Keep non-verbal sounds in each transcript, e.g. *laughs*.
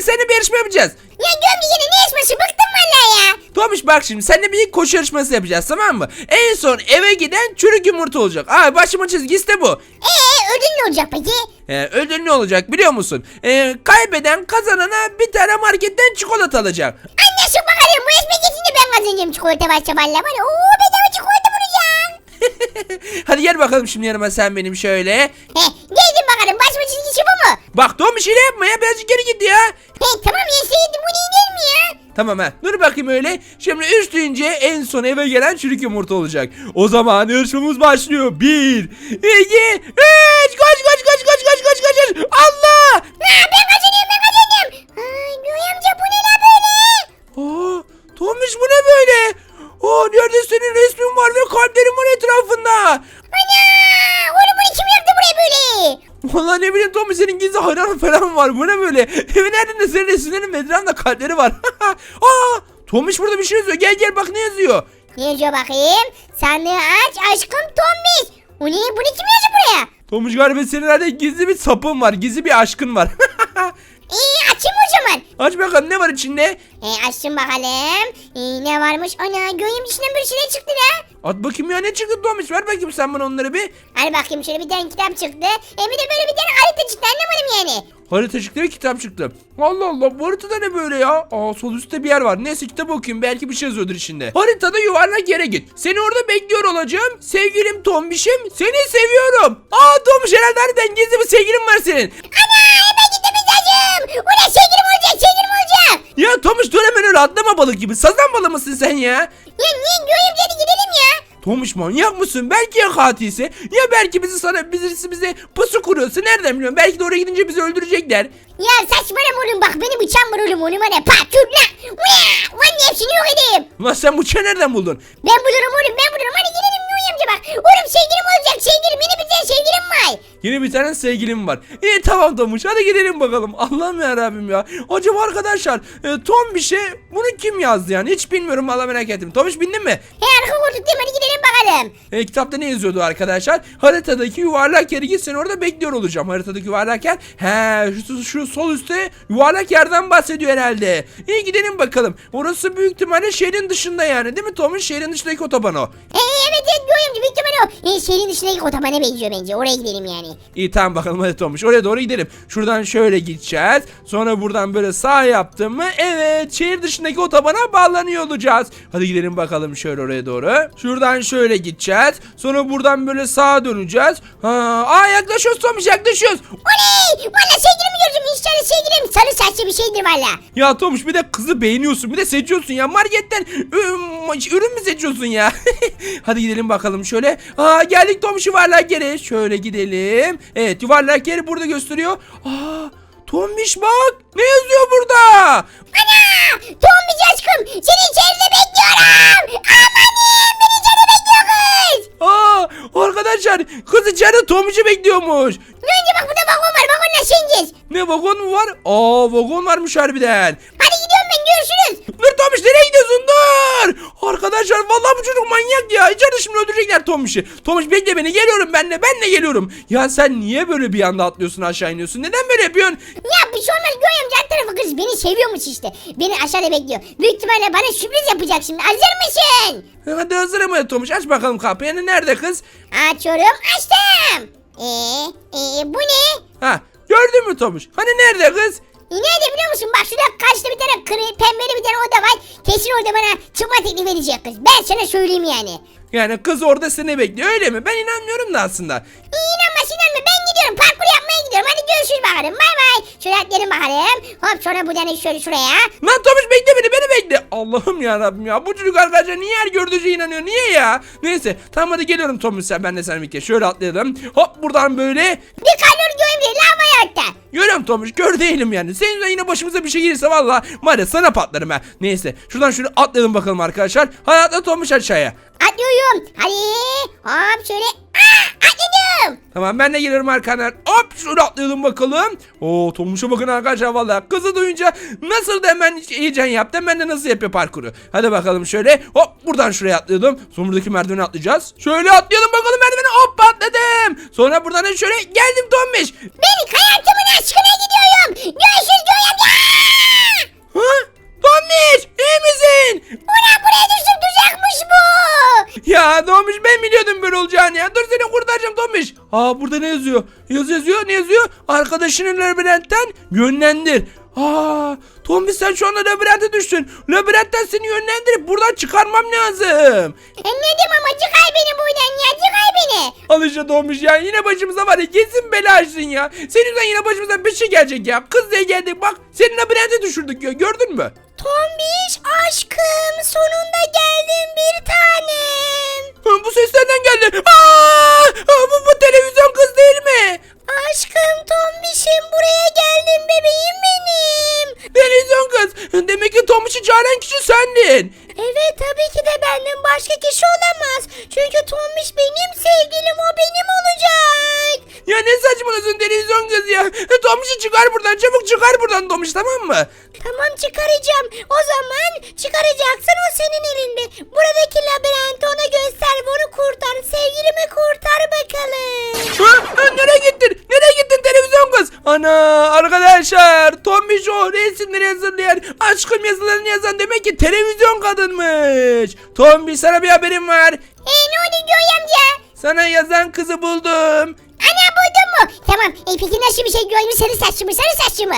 gel seninle bir yarışma yapacağız. Ya gömdü yine ne yarışması bıktım vallahi ya. Tomiş bak şimdi seninle bir koşu yarışması yapacağız tamam mı? En son eve giden çürük yumurta olacak. Aa başıma çizgisi de bu. Eee ödül ne olacak peki? Ee, ödül ne olacak biliyor musun? Ee, kaybeden kazanana bir tane marketten çikolata alacak. Anlaşık bakalım bu yarışma geçince ben kazanacağım çikolata başta valla var ya. Oo bedava çikolata bulacağım. *laughs* Hadi gel bakalım şimdi yanıma sen benim şöyle. He Bak Tomiş ile yapma ya birazcık geri git ya. He tamam yeseydim bu değil değil mi ya? Tamam ha dur bakayım öyle. Şimdi üst deyince en son eve gelen çürük yumurta olacak. O zaman yarışmamız başlıyor. Bir, iki, üç. Koş koş koş koş koş koş koş. Allah. Ha ben kazanıyorum ben kazandım. Ay Göğe amca bu ne la böyle? Aa, Tomiş bu ne böyle? Aa, nerede senin resmin var ve kalplerin var etrafında. Ana! Oğlum bunu kim yaptı Vallahi ne bileyim Tomiş senin gizli hayran falan var. Bu ne böyle? *laughs* Evin nerede senin resimlerin ve etrafında kalpleri var. *laughs* Aa, Tomiş burada bir şey yazıyor. Gel gel bak ne yazıyor. Ne yazıyor bakayım? Sandığı aç aşkım tombiş. O ne? Bunu kim yazdı buraya? Tomuş galiba senin herhalde gizli bir sapın var. Gizli bir aşkın var. *laughs* İyi açayım o zaman. Aç bakalım ne var içinde? E, açtım bakalım. E, ne varmış? Ana göğüm içinden bir şeyler çıktı la. At bakayım ya ne çıktı Tomuş ver bakayım sen bana onları bir. Hadi bakayım şöyle bir tane kitap çıktı. E, bir de böyle bir tane harita çıktı anlamadım yani. Harita çıktı ve kitap çıktı. Allah Allah bu haritada ne böyle ya? Aa sol üstte bir yer var. Neyse kitap okuyayım belki bir şey yazıyordur içinde. Haritada yuvarlak yere git. Seni orada bekliyor olacağım. Sevgilim Tombiş'im seni seviyorum. Aa Tombiş herhalde harbiden gizli bir sevgilin var senin. Ana hemen gitmemiz lazım. Ne sevgilim olacak sevgilim olacak. Ya Tomuş dur hemen öyle atlama balık gibi. Sazan balığı mısın sen ya? Ya Tomuş manyak mısın? Belki ya katilse. Ya belki bizi sana birisi bize pusu kuruyorsa nereden biliyorum? Belki de oraya gidince bizi öldürecekler. Ya saçmalama oğlum bak benim bıçağım var oğlum onu var ya patürle. Uya! Ulan hepsini yok edeyim. Ulan sen çene nereden buldun? Ben bulurum oğlum ben bulurum hadi gidelim Nuri amca bak. Oğlum sevgilim olacak sevgilim yeni bir tane sevgilim var. Yeni bir tane sevgilim var. İyi tamam Tomuş hadi gidelim bakalım. Allah'ım ya Rabbim ya. Acaba arkadaşlar e, Tom bir şey bunu kim yazdı yani? Hiç bilmiyorum valla merak ettim. Tomuş bindin mi? He arka koltuktayım hadi gidelim bakalım. E, kitapta ne yazıyordu arkadaşlar? Haritadaki yuvarlak yere git seni orada bekliyor olacağım. Haritadaki yuvarlak yer. He şu, şu sol üstte yuvarlak yerden bahsediyor herhalde. İyi gidelim bakalım. Orası büyük ihtimalle şehrin dışında yani değil mi Tomuş? Şehrin dışındaki otoban o. He o. E, şehrin dışındaki otobana benziyor bence oraya gidelim yani. İyi tamam bakalım hadi Tomuş oraya doğru gidelim. Şuradan şöyle gideceğiz. Sonra buradan böyle sağ yaptım mı? Evet şehir dışındaki otobana bağlanıyor olacağız. Hadi gidelim bakalım şöyle oraya doğru. Şuradan şöyle gideceğiz. Sonra buradan böyle sağa döneceğiz. Ha, aa yaklaşıyoruz Tomuş yaklaşıyoruz. Oley! Valla sevgilimi gördüm inşallah sevgilim sarı saçlı bir şeydir valla. Ya Tomuş bir de kızı beğeniyorsun bir de seçiyorsun ya marketten ürün, ürün mü seçiyorsun ya? *laughs* Hadi gidelim bakalım şöyle. Aa geldik Tomuş yuvarlak geri. Şöyle gidelim. Evet yuvarlak yeri burada gösteriyor. Aa Tomuş bak ne yazıyor burada? Ana! Tombiş aşkım seni içeride bekliyorum. Amanim beni içeride bekliyor kız. Aa arkadaşlar kız içeride Tomuş'u bekliyormuş. Ne önce bak burada vagon var vagonla şeyineceğiz. Ne vagon mu var? Aa vagon varmış harbiden. Hadi gidiyorum ben görüşürüz. Dur Tomuş nereye gidiyorsun dur. Arkadaşlar vallahi bu çocuk manyak ya. İçeride şimdi öldürecekler Tomuş'u. Tomuş bekle beni geliyorum ben de ben de geliyorum. Ya sen niye böyle bir anda atlıyorsun aşağı iniyorsun? Neden böyle yapıyorsun? Ya bir şey olmaz görüyorum yan tarafı kız beni seviyormuş işte. Beni aşağıda bekliyor. Büyük ihtimalle bana sürpriz yapacak şimdi. Hazır mısın? Hadi hazırım hadi Tomuş aç bakalım kapıyı. Yani nerede kız? Açıyorum açtım. Eee ee, bu ne? Ha gördün mü Tomuş? Hani nerede kız? E, Nerede biliyor musun? Bak şurada karşıda bir tane kırı, pembeli bir tane oda var. Kesin orada bana çıkma teklif edecek kız. Ben sana söyleyeyim yani. Yani kız orada seni bekliyor öyle mi? Ben inanmıyorum da aslında. İyi inanma ben gidiyorum parkur yapmaya gidiyorum. Hadi görüşürüz bakalım bay bay. Şöyle atlayalım bakalım. Hop sonra bu tane şöyle şuraya. Lan Tomuş bekle beni beni bekle. Allah'ım ya Rabbim ya. Bu çocuk arkadaşlar niye her gördüğü şeye inanıyor? Niye ya? Neyse tamam hadi geliyorum Tomuş sen ben de sen bir kez. Şöyle atlayalım. Hop buradan böyle. Ol göreyim diye lava yaktı. Görüyorum Tomuş gör değilim yani. Senin yüzünden yine başımıza bir şey gelirse valla var ya sana patlarım ha. Neyse şuradan şöyle atlayalım bakalım arkadaşlar. Hadi atla Tomuş aşağıya. Atlıyorum. Hadi. Hop şöyle. Aa, atladım. Tamam ben de geliyorum arkandan. Hop şunu atlayalım bakalım. Oo Tomuş'a bakın arkadaşlar valla. Kızı duyunca nasıl da hemen heyecan yaptı. Ben de nasıl yapıyor parkuru. Hadi bakalım şöyle. Hop buradan şuraya atlayalım. Sonra buradaki merdivene atlayacağız. Şöyle atlayalım bakalım merdivene. Hop atladım. Sonra buradan da şöyle geldim Tombiş. Beni hayatımın aşkına gidiyorum. Görüşürüz diyorum. Ha? Tombiş iyi misin? Ulan buraya ya Tomiş ben biliyordum böyle olacağını ya. Dur seni kurtaracağım Tomiş. Aa burada ne yazıyor? Yaz yazıyor ne yazıyor? Arkadaşını labirentten yönlendir. Aa, Tombi sen şu anda labirente düştün. Labirentten seni yönlendirip buradan çıkarmam lazım. Anladım ama çıkar beni buradan ya çıkar beni. Al işte Tombiş ya yine başımıza var ya kesin bela açtın ya. Senin yüzünden yine başımıza bir şey gelecek ya. Kız diye geldik bak seni labirente düşürdük ya gördün mü? Tombiş aşkım sonunda geldin bir tanem. Bu ses nereden geldi? Aa, bu, bu televizyon kız değil mi? Aşkım Tombiş'im buraya geldin bebeğim benim. Televizyon kız. Demek ki Tomiş'i çağıran kişi sendin. Evet tabii ki de benden başka kişi olamaz. Çünkü Tombiş benim sevgilim o benim olacak. Ya ne saçmalıyorsun televizyon kız ya. Tomiş'i çıkar buradan çabuk çıkar buradan Tomiş tamam mı? Tamam çıkaracağım. O zaman çıkaracaksın o senin elinde. Buradaki labirenti ona göster ve onu kurtar. Sevgilimi kurtar bakalım. Ha, ha, nereye gittin? Nereye gittin televizyon kız? Ana arkadaşlar Tomiş o resimleri hazırlayan aşkım yazılarını yazan demek ki televizyon kadınmış. Tomiş sana bir haberim var. E ne oldu Göğe amca? Sana yazan kızı buldum. Ana buldun mu? Tamam. E peki nasıl bir şey görmüş? Sarı saçlı mı? Sarı saçlı mı?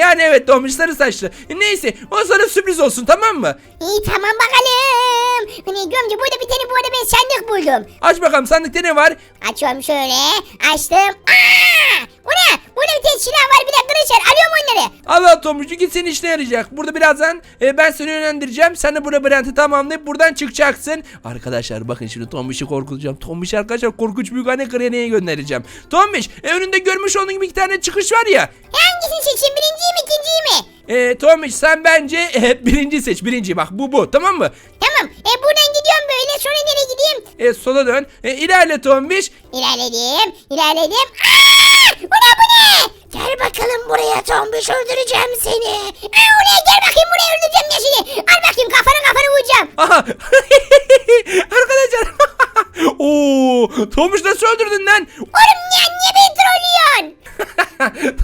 yani evet Tomiş sarı saçlı. Neyse o sana sürpriz olsun tamam mı? İyi tamam bakalım. Hani Göğe amca burada bir tane bu arada ben sandık buldum. Aç bakalım sandıkta ne var? Açıyorum şöyle. Açtım. Aa! Bu ne? Burada bir tane silah var. Bir de kılıç var. Alıyorum onları. Allah Tomuş'u git senin işine yarayacak. Burada birazdan e, ben seni yönlendireceğim. Sen de burada Brent'i tamamlayıp buradan çıkacaksın. Arkadaşlar bakın şimdi Tomiş'i korkutacağım. Tomiş arkadaşlar korkunç büyük anne Krene'ye göndereceğim. Tomiş e, önünde görmüş olduğun gibi iki tane çıkış var ya. E, Hangisini seçeyim? Birinciyi mi? ikinciyi mi? E, Tomiş sen bence e, birinci seç. Birinci bak bu bu tamam mı? Tamam. E buradan gidiyorum böyle. Sonra nereye gideyim? E, sola dön. E, ilerle Tomiş. İlerledim. İlerledim. Aa! Bu ne bu ne? Gel bakalım buraya tombiş öldüreceğim seni. Aa, oraya gel bakayım buraya öldüreceğim ya seni. Al bakayım kafana kafana vuracağım. Aha. *laughs* arkadaşlar. *laughs* Oo, Tomiş nasıl öldürdün lan? Oğlum niye, niye beni?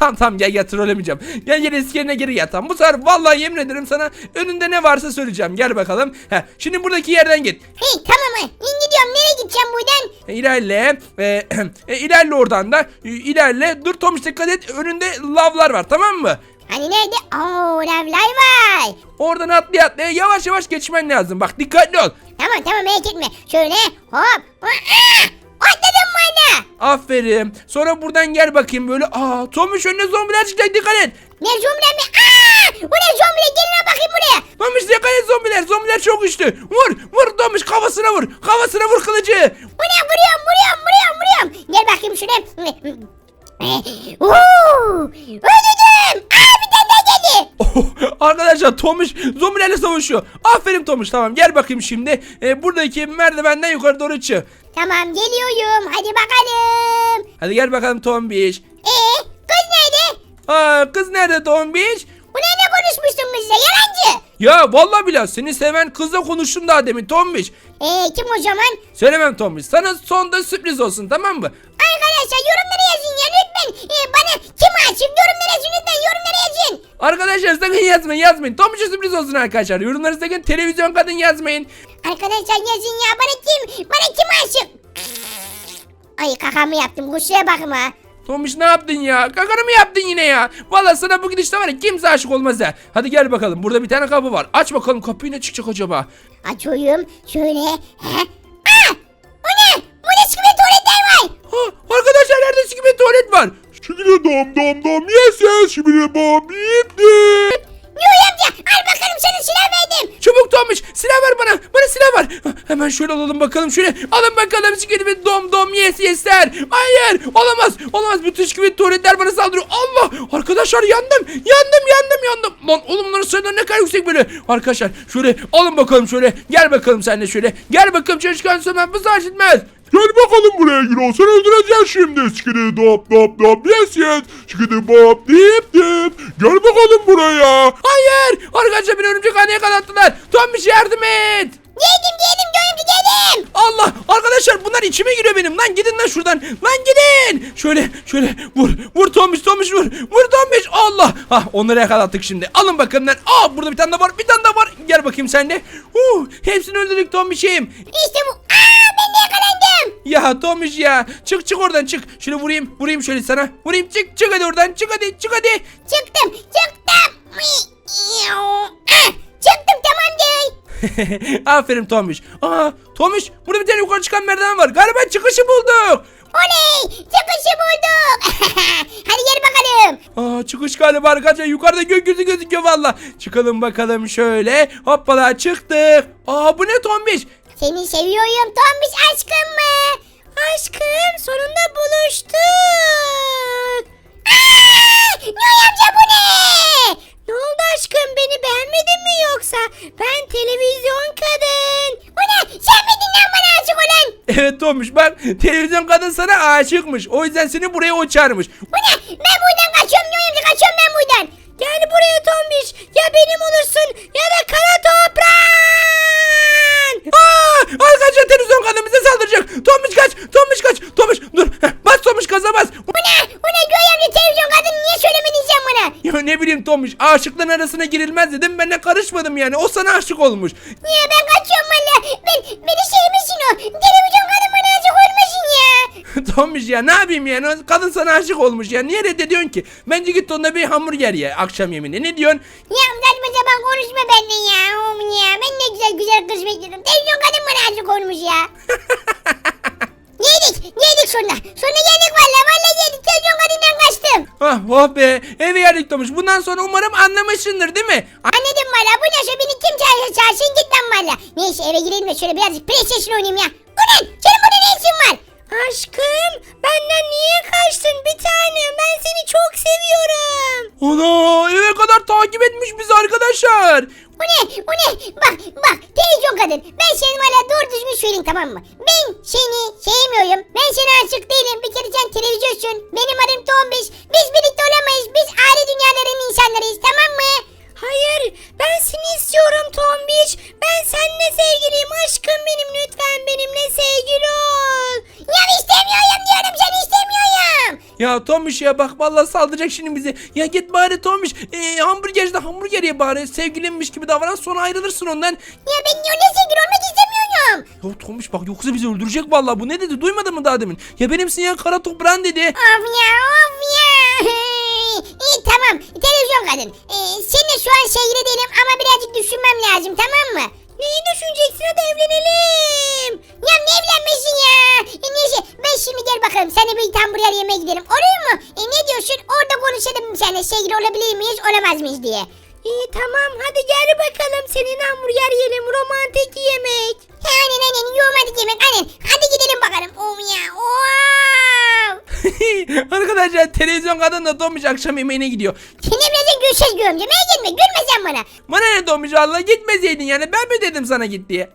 Tamam tamam gel gel trollemeyeceğim. Gel gel eski yerine geri yat tamam. Bu sefer vallahi yemin ederim sana önünde ne varsa söyleyeceğim. Gel bakalım. Heh, şimdi buradaki yerden git. Hey tamam mı? Gidiyorum. Nereye gideceğim buradan? E, ilerle. E, *clears throat* e, ilerle oradan da. E, ilerle. Dur Tomiş dikkat et. Önünde lavlar var tamam mı? Hani nerede? Oo lavlar var. Oradan atlaya atlaya yavaş yavaş geçmen lazım. Bak dikkatli ol. Tamam tamam merak etme. Şöyle hop. Aa! Aferin. Sonra buradan gel bakayım böyle. Aa Tomiş önüne zombiler çıkacak dikkat et. Ne zombiler mi? Aa! Bu ne zombiler? Gelin bakayım buraya. Tomiş dikkat et zombiler. Zombiler çok güçlü. Vur. Vur Tomiş kafasına vur. Kafasına vur kılıcı. Bu ne? Vuruyorum vuruyorum vuruyorum vuruyorum. Gel bakayım şuraya. *laughs* Öldürdüm. Aa bir tane daha geldi. Oh, arkadaşlar Tomiş zombilerle savaşıyor. Aferin Tomiş tamam gel bakayım şimdi. Ee, buradaki merdivenden yukarı doğru çık. Tamam geliyorum. Hadi bakalım. Hadi gel bakalım Tombiş. Ee, kız nerede? Aa kız nerede Tombiş? Bu ne ne konuşmuştun bizle yalancı? Ya vallahi billahi seni seven kızla konuştum daha demin Tombiş. Ee kim o zaman? Söylemem Tombiş. Sana sonda sürpriz olsun tamam mı? Arkadaşlar yorumlara yazın ya lütfen. Ee, bana kim aşık yorumlara yazın lütfen yorumlara yazın. Arkadaşlar sakın yazmayın yazmayın. Tombiş'e sürpriz olsun arkadaşlar. Yorumlara sakın televizyon kadın yazmayın. Arkadaşlar yazın ya bana kim bana kim aşık? Ay kakamı yaptım kusura bakma. Tombiş ne yaptın ya? Kakanı mı yaptın yine ya? Vallahi sana bu gidişte var ya kimse aşık olmaz ha. Hadi gel bakalım. Burada bir tane kapı var. Aç bakalım kapıyı ne çıkacak acaba? Açıyorum şöyle. He? Aa! Bu ne? Burada çıkma tuvaletler var. Ha, arkadaşlar nerede sikime tuvalet var? Şibidi dom dom dom yes yes şibidi bom yip dip. Yuh amca al bakalım sana silah verdim. Çabuk Tombiş silah ver bana. Bana silah ver. Hemen şöyle alalım bakalım şöyle. Alın bakalım sikimi dom dom yes yesler. Hayır olamaz. Olamaz bütün sikimi tuvaletler bana saldırıyor. Allah arkadaşlar yandım. Yandım yandım yandım. Lan oğlum bunların sayıları ne kadar yüksek böyle. Arkadaşlar şöyle alın bakalım şöyle. Gel bakalım sen de şöyle. Gel bakalım çalışkan sömen bu savaş etmez. Gel bakalım buraya Gürol seni öldüreceğiz şimdi. Şibidi dom dom dom yes yes. Şibidi bom dip dip. Gel bakalım buraya. Hayır. Arkadaşlar beni örümcek haneye kanattılar. Tombiş yardım et. Geldim geldim görüntü geldim. Allah arkadaşlar bunlar içime giriyor benim lan gidin lan şuradan lan gidin şöyle şöyle vur vur Tomiş Tomiş vur vur Tomiş Allah ah onları yakalattık şimdi alın bakalım lan aa burada bir tane daha var bir tane daha var gel bakayım sen de uh, hepsini öldürdük Tomiş'im İşte bu. Aa ben ben de yakalandım. Ya Tomiş ya. Çık çık oradan çık. Şunu vurayım. Vurayım şöyle sana. Vurayım çık çık hadi oradan. Çık hadi çık hadi. Çıktım çıktım. Ah, çıktım tamam değil. *laughs* Aferin Tomiş. Aa Tomiş burada bir tane yukarı çıkan merdiven var. Galiba çıkışı bulduk. Oley çıkışı bulduk. *laughs* Hadi gel bakalım. Aa çıkış galiba arkadaşlar. Yukarıda gökyüzü gözüküyor valla. Çıkalım bakalım şöyle. Hoppala çıktık. Aa bu ne Tomiş? Seni seviyorum Tombiş aşkım mı? Aşkım sonunda buluştuk. Aa, Noy amca bu ne? Ne oldu aşkım beni beğenmedin mi yoksa? Ben televizyon kadın. Bu ne? Sen miydin lan bana aşık olan? Evet Tomiş bak televizyon kadın sana aşıkmış. O yüzden seni buraya o çağırmış. Bu ne? Ben buradan kaçıyorum Noy amca kaçıyorum ben buradan. Gel buraya Tombiş. Ya benim olursun ya da kara toprağın. Aa, arkadaşlar televizyon kadın bize saldıracak. Tomiş kaç. Tomiş kaç. Tomiş dur. Heh, Bas Tomiş gaza bas. Bu ne? Bu ne Göğe amca televizyon kadın niye söylemedin sen bana? Ya Tomiş aşıkların arasına girilmez dedim ben de karışmadım yani o sana aşık olmuş. Niye ben kaçıyorum valla. Ben, beni sevmişsin o. Televizyon kadın bana aşık olmasın ya. *laughs* Tomiş ya ne yapayım yani kadın sana aşık olmuş ya niye reddediyorsun ki? Bence git onunla bir hamburger ye akşam yemeğine ne diyorsun? Ya saçma sapan konuşma benimle ya. Oğlum ya. Ben ne güzel güzel kız bekliyorum. Televizyon kadın bana aşık olmuş ya. *laughs* yedik. Yedik sonra. Sonra yedik valla. Valla yedik. Televizyon kadından kaçtım. Ah oh be eve geldik Tomiş bundan sonra umarım anlamışsındır değil mi? Anladım valla. Bu ne? Beni kim çağırsa çağırsın git lan valla. Neyse eve girelim de şöyle birazcık PlayStation oynayayım ya. Bu ne? Senin burada ne işin var? Aşkım benden niye kaçtın bir tanem ben seni çok seviyorum. Ana eve kadar takip etmiş bizi arkadaşlar. Bu ne? Bu ne? Bak bak televizyon kadın. Ben seni valla doğru düzgün söyleyeyim tamam mı? Ben seni sevmiyorum. Ben sana aşık değilim. Bir kere sen televizyonsun. Benim adım Tombiş. Biz birlikte olamayız. Biz aile dünyalarının insanlarıyız tamam Ya Tomiş ya bak vallahi saldıracak şimdi bizi. Ya git bari Tomiş ee, hamburgercide hamburger ye bari sevgilinmiş gibi davran sonra ayrılırsın ondan. Ya ben öyle sevgili olmak istemiyorum. Ya Tomiş bak yoksa bizi öldürecek vallahi bu ne dedi duymadın mı daha demin? Ya benimsin ya kara toprağın dedi. Of ya of ya. *laughs* İyi tamam televizyon kadın. Ee, seninle şu an sevgili değilim ama birazcık düşünmem lazım tamam mı? Neyi düşüneceksin hadi evlenelim. Ya ne evlenmesin ya. E, neyse ben şimdi gel bakalım seninle bir hamburger yemeğe gidelim olur mu? E, ne diyorsun orada konuşalım seninle sevgili olabilir miyiz olamaz mıyız diye. İyi tamam hadi gel bakalım senin hamburger yiyelim romantik yemek. Aynen aynen romantik yemek aynen. Hadi gidelim bakalım. Oh ya wow. *laughs* Arkadaşlar televizyon kadın da Tomiş akşam yemeğine gidiyor. Birazcık gülsüz görüyorum. Yemeğe gitme. Gülme sen bana. Bana ne Tomiş Allah gitmeseydin yani ben mi dedim sana git diye.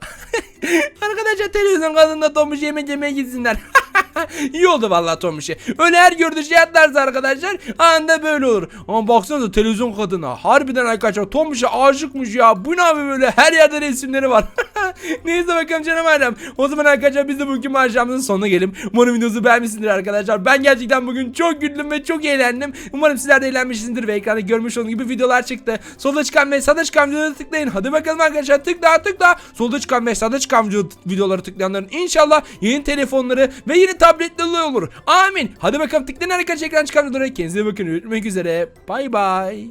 *laughs* Arkadaşlar televizyon kadınla Tomiş yemek yemeye gitsinler. *laughs* İyi oldu vallahi Tomiş'e. Öyle her gördüğü şey atlarsa arkadaşlar anda böyle olur. Ama baksanıza televizyon kadına. Harbiden arkadaşlar Tomiş'e aşıkmış ya. Bu ne abi böyle her yerde resimleri var. *laughs* *laughs* Neyse bakalım canım ailem. O zaman arkadaşlar biz de bugün akşamımızın sonuna gelelim. Umarım videomuzu beğenmişsinizdir arkadaşlar. Ben gerçekten bugün çok güldüm ve çok eğlendim. Umarım sizler de eğlenmişsinizdir ve ekranda görmüş olduğunuz gibi videolar çıktı. Solda çıkan ve sağda çıkan videoları tıklayın. Hadi bakalım arkadaşlar tıkla tıkla. Solda çıkan ve sağda çıkan video- videoları tıklayanların inşallah yeni telefonları ve yeni tabletleri olur. Amin. Hadi bakalım tıklayın arkadaşlar ekran çıkan videoları. Kendinize bakın. Görüşmek üzere. Bay bay.